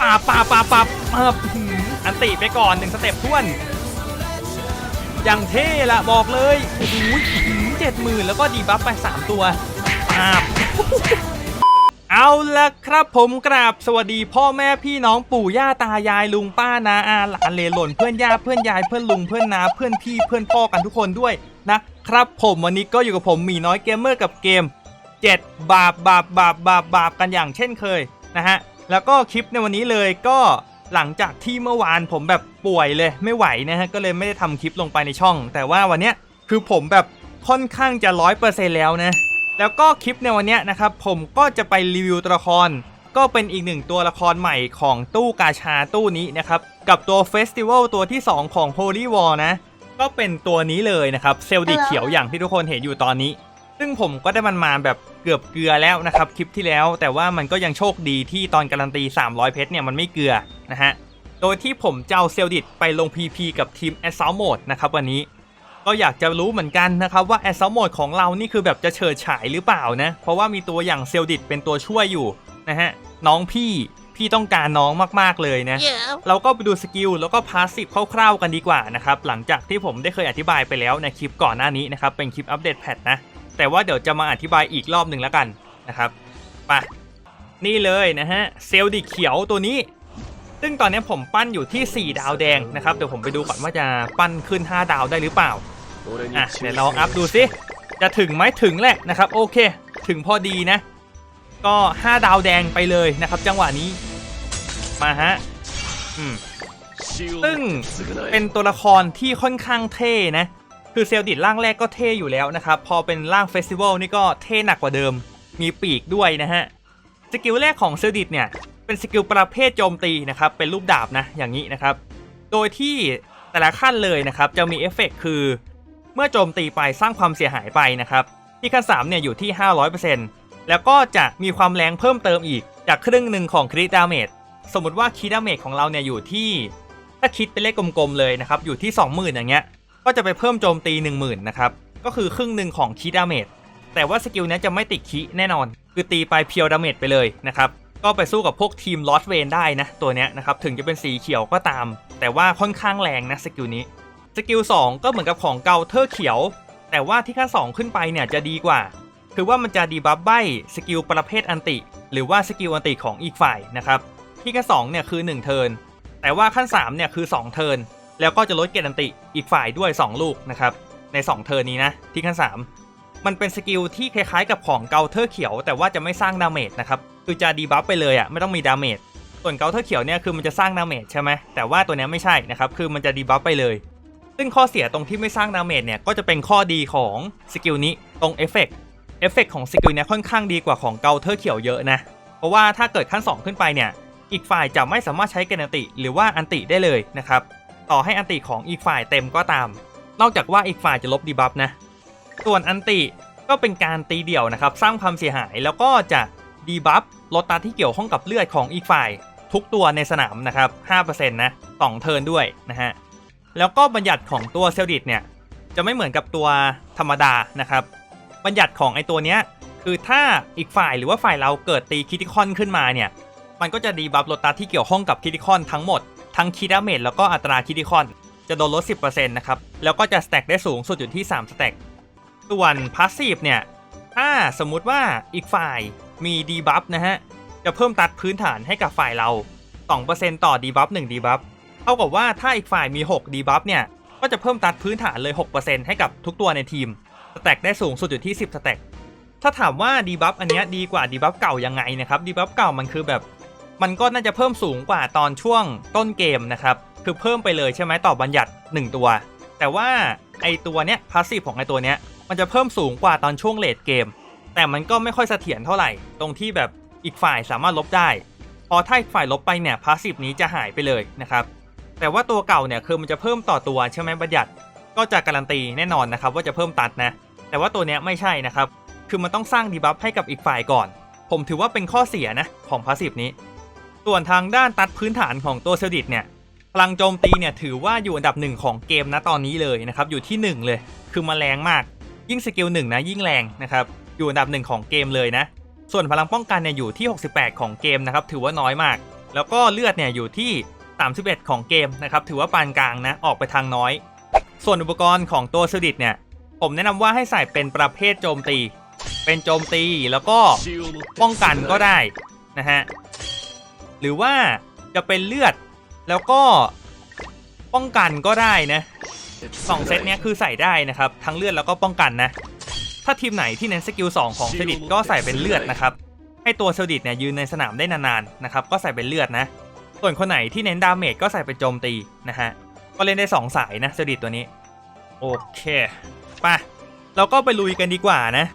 ปาบปาบปาบปาบเออหืออันติไปก่อนหนึ่งสเต็ปท้วน อย่างเท่ละบอกเลยโอ้โหเจ็ดหมื่นแล้วก็ดีบัฟไป3ตัวปาบเอาละครับผมกราบสวัสดีพ่อแม่พี่น้องปู่ย่าตายายลุงป้านาอาหลานเลหล่นเพื่อนย่าเพื่อนยายเพื่อนลุงเพื่อนนาเพื่อนพี่เพื่อนพ่อกันทุกคนด้วยนะครับผมวันนี้ก็อยู่กับผมมีน้อยเกมเมอร์กับเกม 7 บาปบาปบาปบาปบาปกันอย่างเช่นเคยนะฮะ แล้วก็คลิปในวันนี้เลยก็หลังจากที่เมื่อวานผมแบบป่วยเลยไม่ไหวนะฮะก็เลยไม่ได้ทำคลิปลงไปในช่อง แต่ว่าวันเนี้ยคือผมแบบค่อนข้างจะร้อยเปอร์เซ็นต์แล้วนะแล้วก็คลิปในวันเนี้ยนะครับผมก็จะไปรีวิวตัวละคร ก็เป็นอีกหนึ่งตัวละครใหม่ของตู้กาชาตู้นี้นะครับกับตัวเฟสติวัลตัวที่ 2 ของ Holy War นะก็เป็นตัวนี้เลยนะครับเซลดิเขียวอย่างที่ทุกคนเห็นอยู่ตอนนี้ ซึ่งผมก็ได้มันมาแบบเกือบเกลือแล้วนะครับคลิปที่แล้ว แต่ว่ามันก็ยังโชคดีที่ตอนการันตี 300 เพชรเนี่ยมันไม่เกลือนะฮะ โดยที่ผมจะเอาเซลดิตไปลง PP กับทีม a s s a u l t Mode นะครับวันนี้ก็อยากจะรู้เหมือนกันนะครับว่า a s s a u l t Mode ของเรานี่คือแบบจะเฉิดฉายหรือเปล่านะ เพราะว่ามีตัวอย่างเซลดิตเป็นตัวช่วยอยู่นะฮะน้องพี่พี่ต้องการน้องมากๆเลยนะ Yeah. เราก็ไปดูสกิลแล้วก็พาสซีฟคร่าวๆกันดีกว่านะครับหลังจากที่ผมได้เคยอธิบายไปแล้วในคลิปก่อนหน้านี้นะครับเป็นคลิปอัปเดตแพทนะ แต่ว่าเดี๋ยวจะมาอธิบายอีกรอบหนึ่งแล้วกันนะครับไปนี่เลยนะฮะเซลดิเขียวตัวนี้ ซึ่งตอนนี้ผมปั้นอยู่ที่ 4 ดาวแดงนะครับ เดี๋ยวผมไปดูก่อนว่าจะปั้นขึ้น 5 ดาวได้หรือเปล่าอะเดี๋ยวลองอัพดูสิจะถึงไหมถึงแหละนะครับ โอเค ถึงพอดีนะ ก็ 5 ดาวแดงไปเลยนะครับ จังหวะนี้ มาฮะอืมซึ่งเป็นตัวละครที่ค่อนข้างเท่นะ คือเซลดิตร่างแรกก็เท่อยู่แล้วนะครับ พอเป็นร่างเฟสติวัลนี่ก็เท่หนักกว่าเดิม มีปีกด้วยนะฮะ สกิลแรกของเซลดิตเนี่ย เป็นสกิลประเภทโจมตีนะครับ เป็นรูปดาบนะ อย่างนี้นะครับ โดยที่แต่ละขั้นเลยนะครับ จะมีเอฟเฟกต์คือ เมื่อโจมตีไปสร้างความเสียหายไปนะครับ ที่ขั้น3เนี่ยอยู่ที่ 500%แล้วก็จะมีความแรงเพิ่มเติมอีก จากครึ่งหนึ่งของคริตดาเมจ สมมติว่าคีดาเมจของเราเนี่ยอยู่ที่ ถ้าคิดเป็นเลขกลมๆเลยนะครับ อยู่ที่ 20,000 อย่างเงี้ย ก็จะไปเพิ่มโจมตี 10,000 นะครับ ก็คือครึ่งหนึ่งของคีดาเมจแต่ว่าสกิลนี้จะไม่ติดคีแน่นอน คือตีไปเพียวดาเมจไปเลยนะครับก็ไปสู้กับพวกทีมลอสเวนได้นะตัวเนี้ยนะครับถึงจะเป็นสีเขียวก็ตาม แต่ว่าค่อนข้างแรงนะสกิลนี้สกิล2ก็เหมือนกับของเกาเทอร์เขียว แต่ว่าที่ขั้น2ขึ้นไปเนี่ยจะดีกว่า คือว่ามันจะดีบัฟใบสกิลประเภทอันติ หรือว่าสกิลอันติของอีกฝ่ายนะครับที่ขั้น2เนี่ยคือ 1 เทิร์นแต่ว่าขั้น3เนี่ยคือ 2 เทิร์น แล้วก็จะลดเกรดอันติอีกฝ่ายด้วย 2 ลูกนะครับใน 2 เทิร์นนี้นะที่ขั้น 3 มันเป็นสกิลที่คล้ายๆกับของเกาเทอร์เขียว แต่ว่าจะไม่สร้างดาเมจนะครับคือจะดีบัฟไปเลยอะ่ะไม่ต้องมีดาเมจส่วนเกาเทอร์เขียวเนี่ยคือมันจะสร้างดาเมจใช่ไหมแต่ว่าตัวนี้ไม่ใช่นะครับคือมันจะดีบัฟไปเลย ซึ่งข้อเสียตรงที่ไม่สร้างดาเมจเนี่ยก็จะเป็นข้อดีของสกิลนี้ตรงเอฟเฟกต์เอฟเฟกต์ของสกิลเนี้ยค่อนข้างดีกว่าของเกาเทอร์เขียวเยอะนะเพราะว่าถ้าเกิดขั้น 2 ขึ้นไปเนี่ยอีกฝ่ายจะไม่สามารถใช้เกนติ หรือว่าอันติได้เลยนะครับ ต่อให้อันติของอีกฝ่ายเต็มก็ตาม นอกจากว่าอีกฝ่ายจะลบดีบัฟนะ ส่วนอันติก็เป็นการตีเดี่ยวนะครับ สร้างความเสียหายแล้วก็จะดีบัฟลดตาที่เกี่ยวข้องกับเลือดของอีกฝ่าย ทุกตัวในสนามนะครับ5%นะสองเทินด้วยนะฮะ แล้วก็บัญญัติของตัวเซลดิตเนี่ยจะไม่เหมือนกับตัวธรรมดานะครับ บัญญัติของไอตัวเนี้ยคือถ้าอีกฝ่ายหรือว่าฝ่ายเราเกิดตีคิติคอนขึ้นมาเนี่ย มันก็จะดีบัฟลดตาที่เกี่ยวข้องกับคิติคอนทั้งหมด ทั้งคีดาเมจแล้วก็อัตราคิติคอน จะโดนลด 10%นะครับ แล้วก็จะสแต็กได้สูงสุดอยู่ที่ 3 สแต็กส่วนพาสซีฟเนี่ย ถ้าสมมุติว่าอีกฝ่ายมีดีบัฟนะฮะ จะเพิ่มตัดพื้นฐานให้กับฝ่ายเรา 2%ต่อดีบัฟ1ดีบัฟเท่ากับว่าถ้าอีกฝ่ายมี6ดีบัฟเนี่ยก็จะเพิ่มตัดพื้นฐานเลย 6%ให้กับทุกตัวในทีม สแต็กได้สูงสุดอยู่ที่ 10 สแต็ก ถ้าถามว่าดีบัฟอันเนี้ยดีกว่าดีบัฟเก่ายังไงนะครับ ดีบัฟเก่ามันคือแบบ มันก็น่าจะเพิ่มสูงกว่าตอนช่วงต้นเกมนะครับ คือเพิ่มไปเลยใช่ไหมต่อบัญญัติ 1 ตัว แต่ว่าไอตัวเนี้ยพาสซีฟของไอตัวเนี้ยมันจะเพิ่มสูงกว่าตอนช่วงเลดเกม แต่มันก็ไม่ค่อยเสถียรเท่าไหร่ ตรงที่แบบอีกฝ่ายสามารถลบได้ พอถ้าอีกฝ่ายลบไปเนี่ยพาสซีฟนี้จะหายไปเลยนะครับ แต่ว่าตัวเก่าเนี่ยคือมันจะเพิ่มต่อตัวใช่ไหมบัญญัติ ก็จะการันตีแน่นอนนะครับว่าจะเพิ่มตัดนะ แต่ว่าตัวเนี้ยไม่ใช่นะครับ คือมันต้องสร้างดีบัฟให้กับอีกฝ่ายก่อน ผมถือว่าเป็นข้อเสียนะของพาสซีฟนี้ ส่วนทางด้านตัดพื้นฐานของตัวเซลดิตเนี่ยพลังโจมตีเนี่ยถือว่าอยู่อันดับหนึ่งของเกมนะตอนนี้เลยนะครับอยู่ที่ 1 เลย คือมาแรงมาก ยิ่งสกิลหนึ่งนะยิ่งแรงนะครับอยู่อันดับหนึ่งของเกมเลยนะ ส่วนพลังป้องกันเนี่ยอยู่ที่ 68 ของเกมนะครับถือว่าน้อยมาก แล้วก็เลือดเนี่ยอยู่ที่ 31 ของเกมนะครับถือว่าปานกลางนะออกไปทางน้อย ส่วนอุปกรณ์ของตัวสดิตเนี่ยผมแนะนำว่าให้ใส่เป็นประเภทโจมตี เป็นโจมตีแล้วก็ป้องกันก็ได้นะฮะ หรือว่าจะเป็นเลือดแล้วก็ป้องกันก็ได้นะสองเซตเนี้ยคือใส่ได้นะครับ ทั้งเลือดแล้วก็ป้องกันนะ ถ้าทีมไหนที่เน้นสกิล2ของเซดิตก็ใส่เป็นเลือดนะครับ ให้ตัวเซดิตเนี่ยยืนในสนามได้นานๆนะครับ ก็ใส่เป็นเลือดนะ ส่วนคนไหนที่เน้นดาเมจก็ใส่เป็นโจมตีนะฮะ ก็เล่นได้ 2 สายนะเซดิตตัวนี้ โอเคไปเราก็ไปลุยกันดีกว่านะ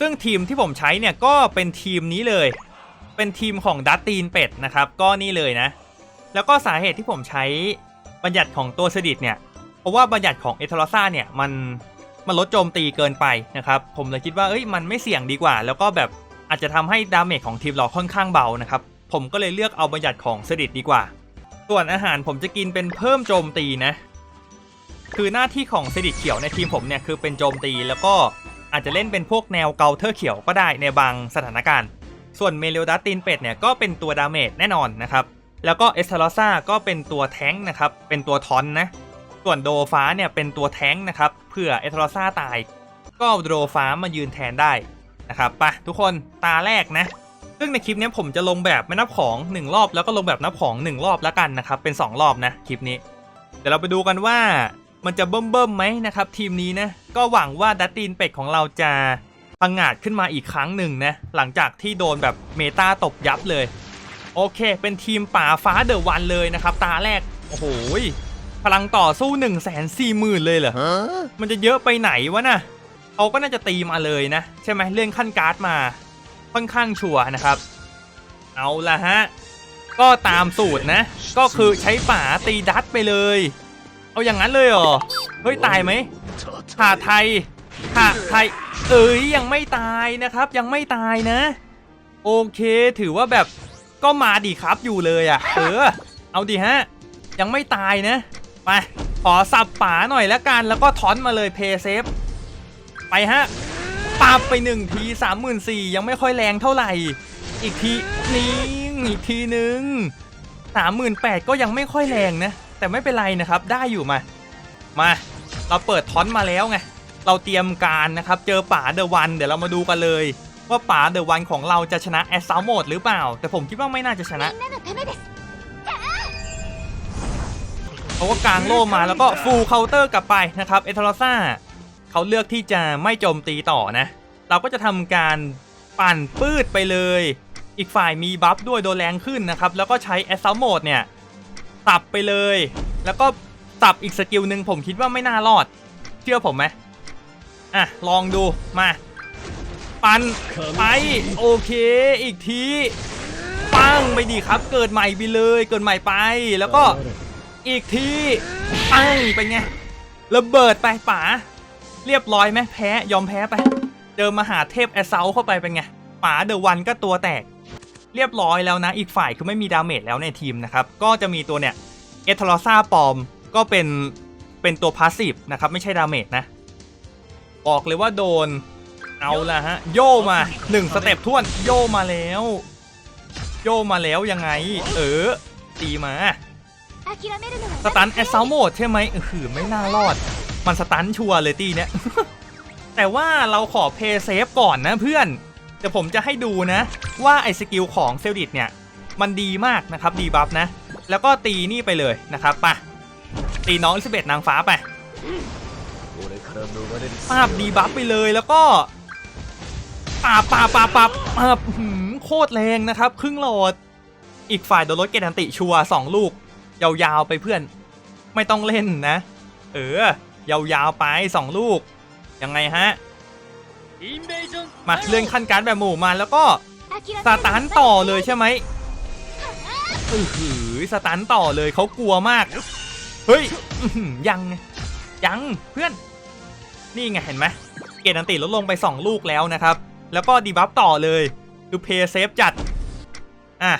ซึ่งทีมที่ผมใช้เนี่ยก็เป็นทีมนี้เลย เป็นทีมของดัตตีนเป็ดนะครับ ก็นี่เลยนะ แล้วก็สาเหตุที่ผมใช้บัญญัติของตัวเซดิตเนี่ย เพราะว่าบัญญัติของเอทอร์ซ่าเนี่ยมันมันลดโจมตีเกินไปนะครับ ผมเลยคิดว่าเอ้ยมันไม่เสี่ยงดีกว่า แล้วก็แบบอาจจะทำให้ดาเมจของทีมเราค่อนข้างเบานะครับ ผมก็เลยเลือกเอาบัญญัติของเซดิตดีกว่า ส่วนอาหารผมจะกินเป็นเพิ่มโจมตีนะ คือหน้าที่ของเซดิตเขียวในทีมผมเนี่ยคือเป็นโจมตีแล้วก็อาจจะเล่นเป็นพวกแนวเกาเทอร์เขียวก็ได้ในบางสถานการณ์ ส่วนเมเลดัสตินเป็ดเนี่ยก็เป็นตัวดาเมจแน่นอนนะครับแล้วก็เอสเทลซ่าก็เป็นตัวแท้งนะครับเป็นตัวทอนนะส่วนโดฟ้าเนี่ยเป็นตัวแท้งนะครับเผื่อเอสเทลซ่าตาย ก็โดฟ้ามายืนแทนได้นะครับไปะทุกคนตาแรกนะซึ่งในคลิปนี้ผมจะลงแบบไม่นับของ 1 รอบแล้วก็ลงแบบนับของ 1 รอบแล้วกันนะครับเป็น 2 รอบนะคลิปนี้ เดี๋ยวเราไปดูกันว่ามันจะเบิ่มเบิ่มไหมนะครับทีมนี้นะก็หวังว่าดัตตีนเป็ดของเราจะ พังงาดขึ้นมาอีกครั้งหนึ่งนะหลังจากที่โดนแบบเมตาตบยับเลย โอเค เป็นทีมป่าฟ้าเดอะวันเลยนะครับ ตาแรก โอ้โหยพลังต่อสู้1นึ่งแสนสี่หมื่นเลยเหรอมันจะเยอะไปไหนวะน่ะเขาก็น่าจะตีมาเลยนะ ใช่ไหมเลื่อนขั้นการ์ดมาค่อนข้างชัวร์นะครับ เอาละฮะ ก็ตามสูตรนะ ก็คือใช้ป่าตีดัตไปเลย เอาอย่างนั้นเลยเหรอ เฮ้ย ตายไหมหาไทยหาไทย เอ้ยยังไม่ตายนะครับ ยังไม่ตายนะ โอเค ถือว่าแบบก็มาดีครับอยู่เลยอะ่ะ เออ เอาดีฮะ ยังไม่ตายนะไปขอสับป่าหน่อยแล้วกันแล้วก็ถอนมาเลยเพย์เซฟไปฮะปาบไปหนึ่งทีสามหมื่นสี่ยังไม่ค่อยแรงเท่าไหร่ อีกทีนี่อีกทีหนึงสามหมื่นแปดก็ยังไม่ค่อยแรงนะ แต่ไม่เป็นไรนะครับ ได้อยู่มา มา เราเปิดทอนมาแล้วไง เราเตรียมการนะครับ เจอป่าเดอะวัน เดี๋ยวเรามาดูกันเลย ว่าป่าเดอะวันของเราจะชนะแอสซาวโหมดหรือเปล่า แต่ผมคิดว่าไม่น่าจะชนะเขาก็กางโล่มาแล้วก็ฟูลเคาน์เตอร์กลับไปนะครับเอทอร์ซ่าเขาเลือกที่จะไม่โจมตีต่อนะ เราก็จะทำการปั่นปืดไปเลย อีกฝ่ายมีบัฟด้วยโดนแรงขึ้นนะครับ แล้วก็ใช้แอสซาวโหมดเนี่ยตับไปเลย แล้วก็ตับอีกสกิลหนึ่งผมคิดว่าไม่น่ารอด เชื่อผมไหม อะ ลองดูมาปันไปโอเคอีกทีปังไปดีครับ เกิดใหม่ไปเลยเกิดใหม่ไป แล้วก็อีกทีปังเป็นไงระเบิดไปป๋าเรียบร้อยไหมแพ้ยอมแพ้ไป เจอมหาเทพแอสเซลเข้าไปเป็นไงป๋าเดอะวันก็ตัวแตก เรียบร้อยแล้วนะ อีกฝ่ายคือไม่มีดาเมจแล้วในทีมนะครับ ก็จะมีตัวเนี่ยเอทอร์ซ่าปอมก็เป็นเป็นตัวพาสซีฟนะครับไม่ใช่ดาเมจนะ บอกเลยว่าโดน เอาละฮะ โยมาหนึ่งสเต็ปท่วนโยมาแล้ว โยมาแล้วยังไง เออ ตีมาสตันแอสซลโมดใช่ไหมเออไม่น่ารอด มันสตันชัวเลยตีเนี้ยแต่ว่าเราขอเพย์เซฟก่อนนะเพื่อนเดี๋ยวผมจะให้ดูนะ ว่าไอสกิลของเซลดิตเนี่ย มันดีมากนะครับดีบัฟนะ แล้วก็ตีนี่ไปเลยนะครับป่ะตีน้องอิสเบตนางฟ้าไป ปาบดีบัฟไปเลยแล้วก็ปราบปราบปราบปราบปราบโคตรแรงนะครับ ครึ่งโหลดอีกฝ่ายโดนรถเกตันติชัวสองลูก ยาวๆไปเพื่อน ไม่ต้องเล่นนะ เออ ยาวๆไปสองลูก ยังไงฮะมาเลื่อนขั้นการแบบหมู่มาแล้วก็สตาร์ต่อเลยใช่ไหมเออหือสตาร์ต่อเลยเขากลัวมาก เฮ้ยยังยังเพื่อน นี่ไงเห็นไหมเกณฑ์อันติลดลงไป 2 ลูกแล้วนะครับ แล้วก็ดีบัฟต่อเลยคือเพย์เซฟจัด อะ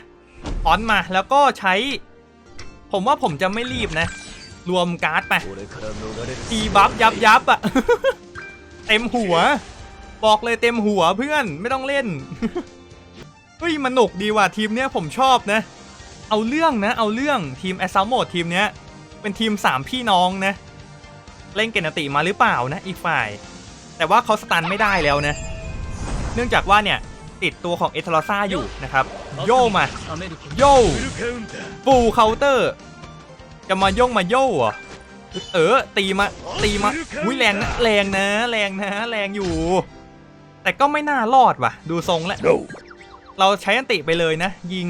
ถอนมาแล้วก็ใช้ ผมว่าผมจะไม่รีบนะ รวมการ์ดไปตีบัฟยับยับอะเต็มหัว บอกเลยเต็มหัวเพื่อนไม่ต้องเล่นเฮ้ยมันหนุกดีว่ะทีมเนี้ยผมชอบนะ เอาเรื่องนะ เอาเรื่องทีมแอสซัมโมดทีมเนี้ยเป็นทีม 3 พี่น้องนะ เล่นเกนติมาหรือเปล่านะอีกฝ่าย แต่ว่าเขาสตันไม่ได้แล้วนะเนื่องจากว่าเนี่ยติดตัวของเอทลอซ่าอยู่นะครับ โยมา โยฟูลเคาน์เตอร์ จะมาย่งมาโย่เหรอเออตีมาตีมาอุ้ยแรงนะแรงนะแรงนะแรงอยู่ แต่ก็ไม่น่ารอดว่ะ ดูทรงแล้วเราใช้อันติไปเลยนะ ยิง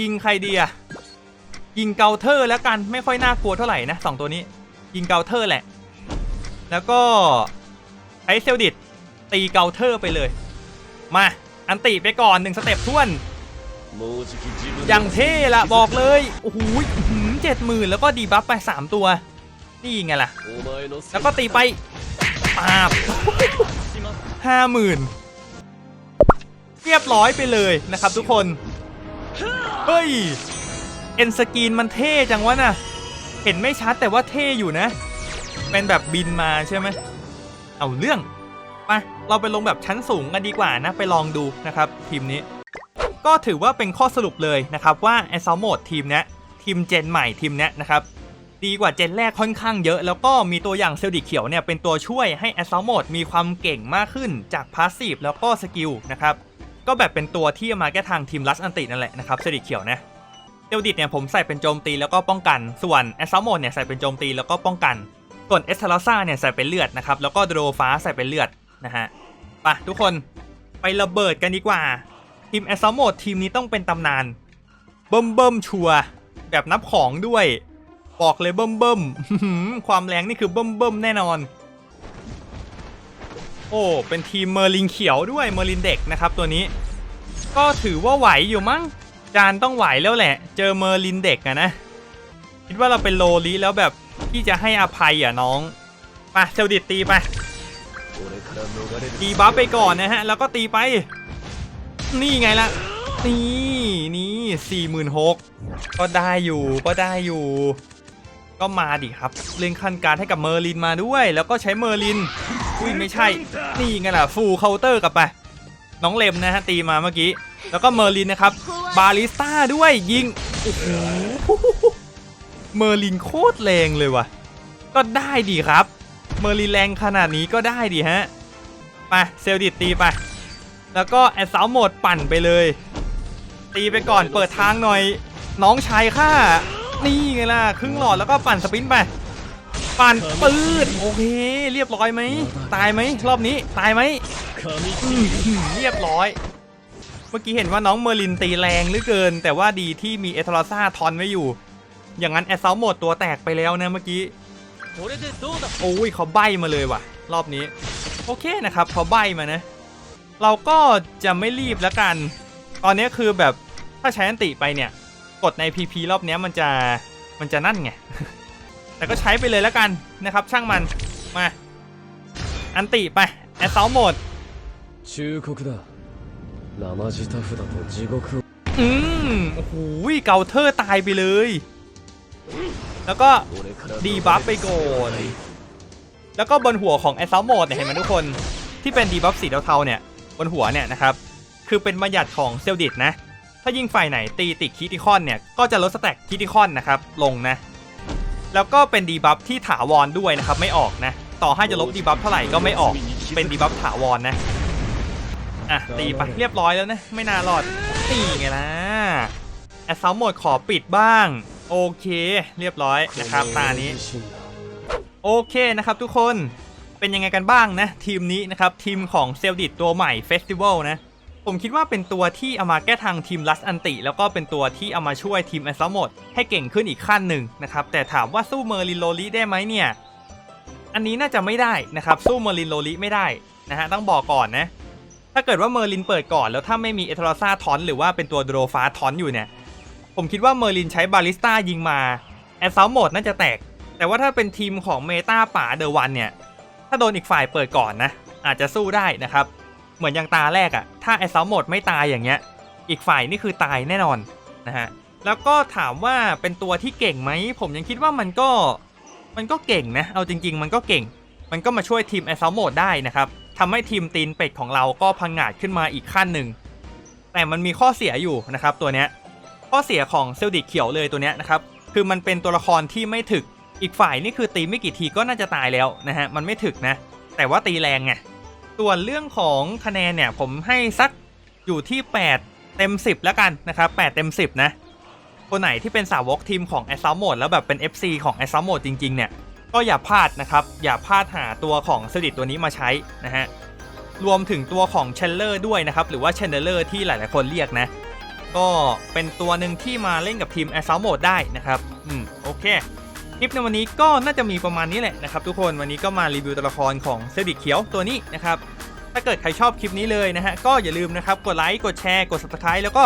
ยิงใครดีอะยิงเกาเทอร์แล้วกันไม่ค่อยน่ากลัวเท่าไหร่นะสองตัวนี้ ยิงเกาเทอร์แหละ แล้วก็ใช้เซลดิตตีเกาเทอร์ไปเลย มา อันติไปก่อนหนึ่งสเต็ปท้วน อย่างเท่ละบอกเลย โอ้โหเจ็ดหมื่นแล้วก็ดีบัฟไป3ตัว นี่ไงล่ะ แล้วก็ตีไปปาบห้าหมื่นเรียบร้อยไปเลยนะครับทุกคน เฮ้ย เอ็นสกรีนมันเท่จังวะน่ะ เห็นไม่ชัดแต่ว่าเท่อยู่นะ เป็นแบบบินมาใช่ไหมเอาเรื่องไปเราไปลงแบบชั้นสูงกันดีกว่านะ ไปลองดูนะครับ ทีมนี้ ก็ถือว่าเป็นข้อสรุปเลยนะครับว่าไอซอมโหมดทีมนี้ทีมเจนใหม่ทีมนี้นะครับดีกว่าเจนแรกค่อนข้างเยอะ แล้วก็มีตัวอย่างเซลดิเขียวเนี่ยเป็นตัวช่วยให้ไอซอมโหมดมีความเก่งมากขึ้นจากพาสซีฟแล้วก็สกิลนะครับก็แบบเป็นตัวที่มาแก้ทางทีมลัสอันตินั่นแหละนะครับเซลดิเขียวนะ เซลดิเนี่ยผมใส่เป็นโจมตีแล้วก็ป้องกัน ส่วนไอสซอมโหมดเนี่ยใส่เป็นโจมตีแล้วก็ป้องกัน ส่วนเอสเทลซ่าเนี่ยใส่เป็นเลือดนะครับ แล้วก็โดโรฟ้าใส่เป็นเลือดนะฮะไปทุกคนไประเบิดกันดีกว่า ทีมแอสซ m มโมดทีมนี้ต้องเป็นตำนานเบิ่มเบิ่มชัวแบบนับของด้วย บอกเลยเบิ่มเบิ่มความแรงนี่คือเบิ่มเบิ่มแน่นอน โอ้เป็นทีมเมอร์ลินเขียวด้วยเมอร์ลินเด็กนะครับตัวนี้ ก็ถือว่าไหวอยู่มั้ง จานต้องไหวแล้วแหละ เจอเมอร์ลินเด็กอะนะ คิดว่าเราเป็นโลลีแล้วแบบที่จะให้อภัยอะน้องไปเซลดิตตีไปตีบัฟไปก่อนนะฮะ แล้วก็ตีไป นี่ไงล่ะ นี่นี่สี่หมื่นหกก็ได้อยู่ก็ได้อยู่ ก็มาดิครับเล่นขั้นการให้กับเมอร์ลินมาด้วย แล้วก็ใช้เมอร์ลินอุ้ยไม่ใช่ นี่ไงล่ะฟูลเคาน์เตอร์กลับไป น้องเลมนะฮะตีมาเมื่อกี้ แล้วก็เมอร์ลินนะครับ บาลิสต้าด้วยยิง โอ้โห เมอร์ลินโคตรแรงเลยว่ะ ก็ได้ดีครับ เมอร์ลินแรงขนาดนี้ก็ได้ดีฮะไปเซลดิตตีไป แล้วก็แอดเซาโหมดปั่นไปเลย ตีไปก่อนเปิดทางหน่อย น้องชายข้า นี่ไงล่ะ ครึ่งหลอดแล้วก็ปั่นสปินไป ปั่นปืดโอเค เรียบร้อยไหม ตายไหมรอบนี้ ตายไหมเรียบร้อย เมื่อกี้เห็นว่าน้องเมอร์ลินตีแรงเหลือเกิน แต่ว่าดีที่มีเอทรอซ่าทอนไว้อยู่ อย่างนั้นแอดเซาโหมดตัวแตกไปแล้วนะเมื่อกี้ โอ้ยเขาใบมาเลยว่ะ รอบนี้ โอเคนะครับเขาใบมานะ เราก็จะไม่รีบแล้วกัน ตอนนี้คือแบบถ้าใช้อันติไปเนี่ย กดใน PP รอบเนี้ยมันจะมันจะนั่นไง แต่ก็ใช้ไปเลยแล้วกันนะครับ ช่างมันมา อันติไปแอสซอลโหมด 忠告だ 生地タフだと地獄を อืมโอ้โหเกาเทอร์ตายไปเลย แล้วก็ 俺から ดีบัฟไปก่อน แล้วก็บนหัวของแอสซ l ลโหมดเนี่ยเห็นไหมทุกคนที่เป็นดีบัฟสีเทาๆเนี่ยบนหัวเนี่ยนะครับ คือเป็นบัญญัติของเซลดิตนะ ถ้ายิงฝ่ายไหนตีติดคิติคอนเนี่ย ก็จะลดสแต็กคิติคอนนะครับ ลงนะ แล้วก็เป็นดีบัฟที่ถาวรด้วยนะครับ ไม่ออกนะ ต่อให้จะลบดีบัฟเท่าไหร่ก็ไม่ออก เป็นดีบัฟถาวรนะ อะตีไปเรียบร้อยแล้วนะ ไม่น่ารอดตีไงล่ะแอสซัลหมดขอปิดบ้าง โอเค เรียบร้อยนะครับตานี้โอเคนะครับทุกคนเป็นยังไงกันบ้างนะ ทีมนี้นะครับ ทีมของเซลดิตตัวใหม่เฟสติวัลนะ ผมคิดว่าเป็นตัวที่เอามาแก้ทางทีมลัสอันติ แล้วก็เป็นตัวที่เอามาช่วยทีมแอสซัลหมดให้เก่งขึ้นอีกขั้นหนึ่งนะครับ แต่ถามว่าสู้เมอร์ลินโลลิได้ไหมเนี่ย อันนี้น่าจะไม่ได้นะครับ สู้เมอร์ลินโลลิไม่ได้นะฮะต้องบอกก่อนนะ ถ้าเกิดว่าเมอร์ลินเปิดก่อน แล้วถ้าไม่มีเอทรอซ่าทอนหรือว่าเป็นตัวโดโรฟาทอนอยู่เนี่ย ผมคิดว่าเมอร์ลินใช้บาลิสต้ายิงมาแอสซ l มดน่าจะแตก แต่ว่าถ้าเป็นทีมของเมตาป่าเดอะวันเนี่ย ถ้าโดนอีกฝ่ายเปิดก่อนนะ อาจจะสู้ได้นะครับ เหมือนอย่างตาแรกอะถ้าไอซอมหมดไม่ตายอย่างเงี้ย อีกฝ่ายนี่คือตายแน่นอนนะฮะแล้วก็ถามว่าเป็นตัวที่เก่งไหม ผมยังคิดว่ามันก็มันก็เก่งนะ เอาจริง ๆ มันก็เก่ง มันก็มาช่วยทีมไอซอมหมดได้นะครับ ทำให้ทีมตีนเป็ดของเราก็พังงาดขึ้นมาอีกขั้นหนึ่ง แต่มันมีข้อเสียอยู่นะครับตัวเนี้ย ข้อเสียของเซลดิกเขียวเลยตัวเนี้ยนะครับ คือมันเป็นตัวละครที่ไม่ถึก อีกฝ่ายนี่คือตีไม่กี่ทีก็น่าจะตายแล้วนะฮะ มันไม่ถึกนะ แต่ว่าตีแรงไง ส่วนเรื่องของคะแนนเนี่ยผมให้สักอยู่ที่ 8 เต็ม 10 แล้วกันนะครับ 8 เต็ม 10 นะ คนไหนที่เป็นสาวกทีมของ a s s a u l t Mode แล้วแบบเป็น FC ของ a s s a u l t Mode จริงๆเนี่ย ก็อย่าพลาดนะครับ อย่าพลาดหาตัวของสดิตตัวนี้มาใช้นะฮะรวมถึงตัวของเชนเลอร์ด้วยนะครับ หรือว่าเชนเ e อร์ที่หลาย ๆ คนเรียกนะ ก็เป็นตัวหนึ่งที่มาเล่นกับทีม a s s a u l t Mode ได้นะครับ อืม โอเค คลิปในวันนี้ก็น่าจะมีประมาณนี้แหละนะครับทุกคนวันนี้ก็มารีวิวตัวละครของเซดิเขียวตัวนี้นะครับ ถ้าเกิดใครชอบคลิปนี้เลยนะฮะ ก็อย่าลืมนะครับ กดไลค์กดแชร์กด subscribe แล้วก็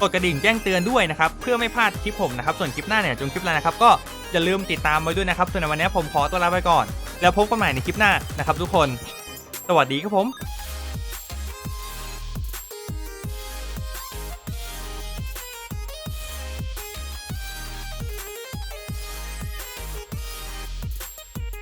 กดกระดิ่งแจ้งเตือนด้วยนะครับ เพื่อไม่พลาดคลิปผมนะครับ ส่วนคลิปหน้าเนี่ยจนคลิปหน้านะครับก็ อย่าลืมติดตามไว้ด้วยนะครับส่วนในวันนี้ผมขอตัวลาไปก่อน แล้วพบกันใหม่ในคลิปหน้านะครับทุกคน สวัสดีครับผม